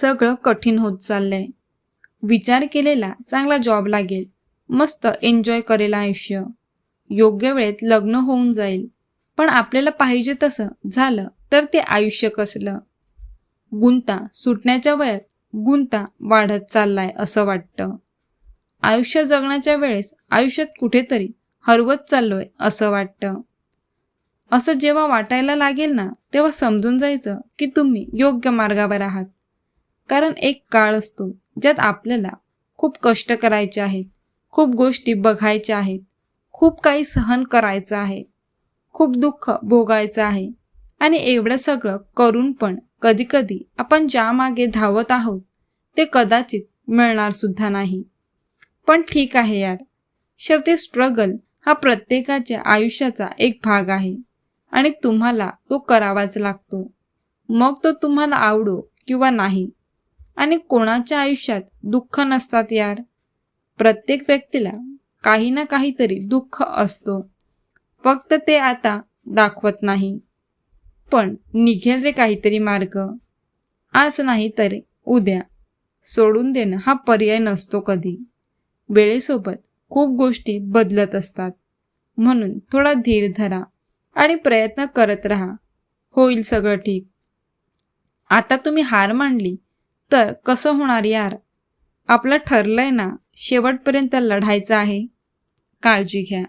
सगळं कठीण होत चाललंय. विचार केलेला चांगला जॉब लागेल. मस्त एन्जॉय करेल आयुष्य. योग्य वेळेत लग्न होऊन जाईल. पण आपल्याला पाहिजे तसं झालं तर ते आयुष्य कसलं? गुंता सुटण्याच्या वयात गुंता वाढत चाललाय असं वाटतं. आयुष्य जगण्याच्या वेळेस आयुष्यात कुठेतरी हरवत चाललोय असं वाटतं. असं जेव्हा वाटायला लागेल ना तेव्हा समजून जायचं की तुम्ही योग्य मार्गावर आहात. कारण एक काळ असतो ज्यात आपल्याला खूप कष्ट करायचे आहेत खूप गोष्टी बघायच्या आहेत खूप काही सहन करायचं आहे खूप दुःख भोगायचं आहे. आणि एवढं सगळं करून पण कधीकधी आपण ज्या मागे धावत आहोत ते कदाचित मिळणार सुद्धा नाही. पण ठीक आहे यार. शेवटी स्ट्रगल हा प्रत्येकाच्या आयुष्याचा एक भाग आहे आणि तुम्हाला तो करावाच लागतो. मग तो तुम्हाला आवडो किंवा नाही आणि कोणाच्या आयुष्यात दुःख नसतात यार. प्रत्येक व्यक्तीला काही ना काहीतरी दुःख असतो. फक्त ते आता दाखवत नाही. पण निघेल रे काहीतरी मार्ग. आज नाही तर उद्या. सोडून देणं हा पर्याय नसतो कधी. वेळेसोबत खूप गोष्टी बदलत असतात. म्हणून थोडा धीर धरा आणि प्रयत्न करत राहा. होईल सगळं ठीक. आता तुम्ही हार मांडली तर कसं होणार यार? आपलं ठरलंय ना शेवटपर्यंत लढायचं आहे. काळजी घ्या.